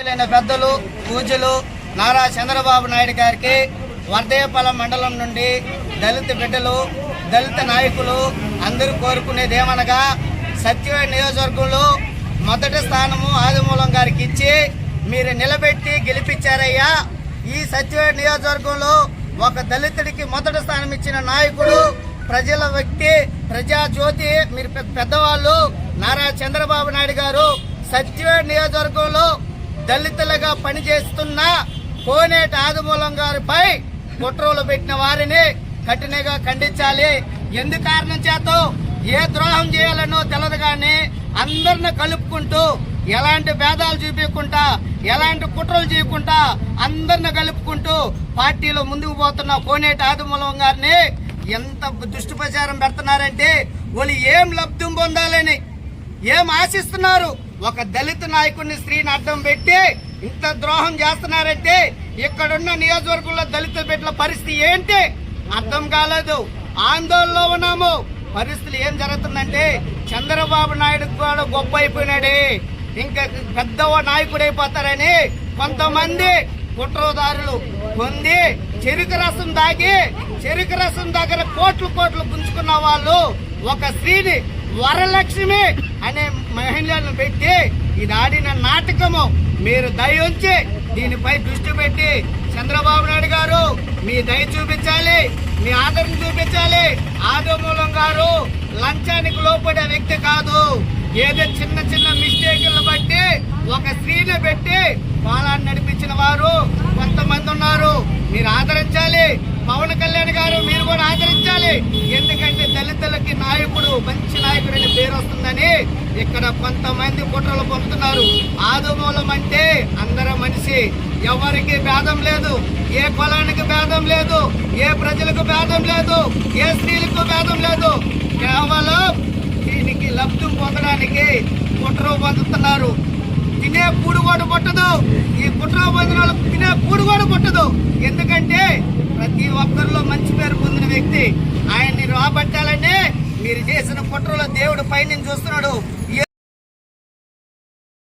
పెద్దలు పూజలు నారా చంద్రబాబు నాయుడు గారికి వర్ధేయపాలెం మండలం నుండి దళిత బిడ్డలు దళిత నాయకులు అందరూ కోరుకునేది ఏమనగా సత్యవేడ నియోజకవర్గంలో మొదటి స్థానము ఆదిమూలం గారికి ఇచ్చి మీరు నిలబెట్టి గెలిపించారయ్యా. ఈ సత్యవేడ నియోజకవర్గంలో ఒక దళితుడికి మొదటి స్థానం ఇచ్చిన నాయకుడు ప్రజల వ్యక్తి ప్రజాజ్యోతి మీరు పెద్దవాళ్ళు నారా చంద్రబాబు నాయుడు గారు సత్యవేడ నియోజకవర్గంలో దళితులుగా పనిచేస్తున్న కోనేటి ఆదిమూలం గారిపై కుట్రలు పెట్టిన వారిని కఠినంగా ఖండించాలి. ఎందు కారణం చేత ఏ ద్రోహం చేయాలనో తెలదు కానీ అందరిని కలుపుకుంటూ ఎలాంటి భేదాలు చూపించకుండా ఎలాంటి కుట్రలు చేయకుండా అందరిని కలుపుకుంటూ పార్టీలో ముందుకు పోతున్న కోనేటి ఆదిమూలం గారిని ఎంత దుష్టు ప్రచారం పెడుతున్నారంటే వాళ్ళు ఏం లబ్ధం పొందాలని ఏం ఆశిస్తున్నారు? ఒక దళిత నాయకుడిని స్త్రీని అడ్డం పెట్టి ఇంత ద్రోహం చేస్తున్నారంటే ఇక్కడున్న నియోజకవర్గంలో దళిత బిడ్డల పరిస్థితి ఏంటి? అర్థం కాలేదు. ఆందోళనలో ఉన్నాము. పరిస్థితులు ఏం జరుగుతుందంటే చంద్రబాబు నాయుడు కూడా గొప్ప అయిపోయినాడే. ఇంకా పెద్ద నాయకుడు అయిపోతారని కొంతమంది కుట్రదారులు పొంది చెరుకు రసం దాగి చెరుకు రసం దగ్గర కోట్లు కోట్లు గుంజుకున్న వాళ్ళు ఒక స్త్రీని వరలక్ష్మి అనే మహిళలను పెట్టి ఇది ఆడిన నాటకము మీరు దయ ఉంచి దీనిపై దృష్టి పెట్టి చంద్రబాబు నాయుడు గారు మీ దయ చూపించాలి మీ ఆదరణ చూపించాలి. ఆదమూలం గారు లంచానికి లోపడే వ్యక్తి కాదు. ఏదో చిన్న చిన్న మిస్టేక్లను బట్టి ఒక స్త్రీని పెట్టి పాలాన్ని నడిపించిన వారు కొంతమంది ఉన్నారు. మీరు ఆదరించాలి. పవన్ కళ్యాణ్ గారు మీరు కూడా ఆదరించాలి. ఎందుకంటే దళితులకి నాయకు మంచి పేరు వస్తుందని ఇక్కడ కొంతమంది కుట్రలు పొందుతున్నారు. ఆదుమూలం అంటే అందరం మనిషి. ఎవరికి భేదం లేదు ఏ కులానికి భేదం లేదు ఏ ప్రజలకు భేదం లేదు ఏ స్త్రీలకు భేదం లేదు. కేవలం దీనికి లబ్ధం పొందడానికి కుట్ర పొందుతున్నారు. తినే పూడు కూడా కొట్టదు. ఈ కుట్ర పొందిన వాళ్ళకు తినే పూడు కూడా కొట్టదు. ఎందుకంటే ప్రతి ఒక్కరిలో మంచి పేరు పొందిన వ్యక్తి మీరు చేసిన కుట్రలో దేవుడు పైన చూస్తున్నాడు.